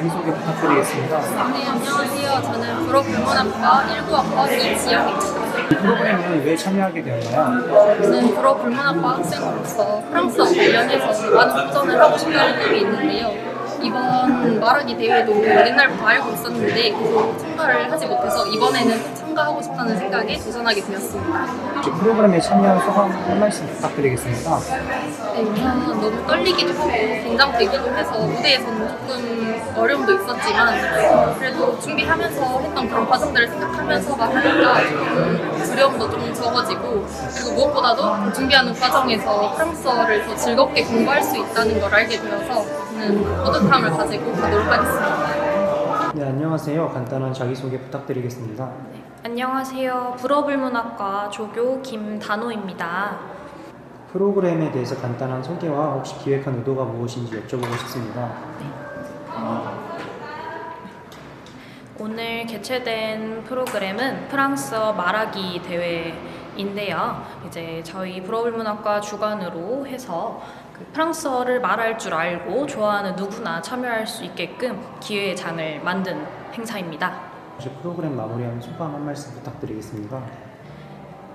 자기소개 부탁드리겠습니다. 네, 안녕하세요. 저는 불어불문학과 19학번 이지영입니다. 이 프로그램은 왜 참여하게 되었나요? 저는 불어불문학과 학생으로서 프랑스어 관련해서 많은 도전을 하고 싶다는 꿈이 있는데요. 이번 말하기 대회도 옛날부터 알고 있었는데 계속 참가를 하지 못해서 이번에는 꼭 참가하고 싶다는 생각에 도전하게 되었습니다. 프로그램에 참여한 소감 한 말씀 부탁드리겠습니다. 네, 우선 너무 떨리기도 하고 긴장되기도 해서 무대에서는 조금 어려움도 있었지만 그래도 준비하면서 했던 그런 과정들을 생각하면서가 하니까 조금 두려움도 좀 적어지고 그리고 무엇보다도 준비하는 과정에서 프랑스어를 더 즐겁게 공부할 수 있다는 걸 알게 되어서 저는 뿌듯함을 가지고 가도록 하겠습니다. 네, 안녕하세요. 간단한 자기소개 부탁드리겠습니다. 안녕하세요. 불어불문학과 조교 김단호입니다. 프로그램에 대해서 간단한 소개와 혹시 기획한 의도가 무엇인지 여쭤보고 싶습니다. 오늘 개최된 프로그램은 프랑스어 말하기 대회인데요. 이제 저희 불어불문학과 주관으로 해서 그 프랑스어를 말할 줄 알고 좋아하는 누구나 참여할 수 있게끔 기회의 장을 만든 행사입니다. 혹시 프로그램 마무리하면 소감 한 말씀 부탁드리겠습니다.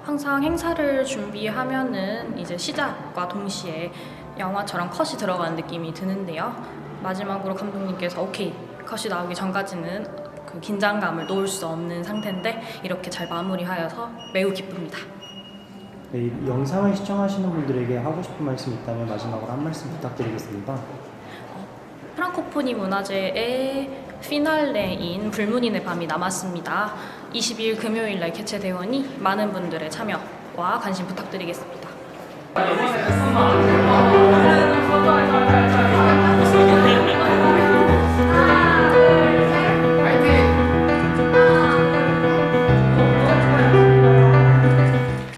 항상 행사를 준비하면은 이제 시작과 동시에 영화처럼 컷이 들어가는 느낌이 드는데요. 마지막으로 감독님께서 오케이 컷이 나오기 전까지는 그 긴장감을 놓을 수 없는 상태인데 이렇게 잘 마무리하여서 매우 기쁩니다. 네, 이 영상을 시청하시는 분들에게 하고 싶은 말씀이 있다면 마지막으로 한 말씀 부탁드리겠습니다. 프랑코포니 문화제의 피날레인 불문인의 밤이 남았습니다. 22일 금요일 날 개최되오니 많은 분들의 참여와 관심 부탁드리겠습니다.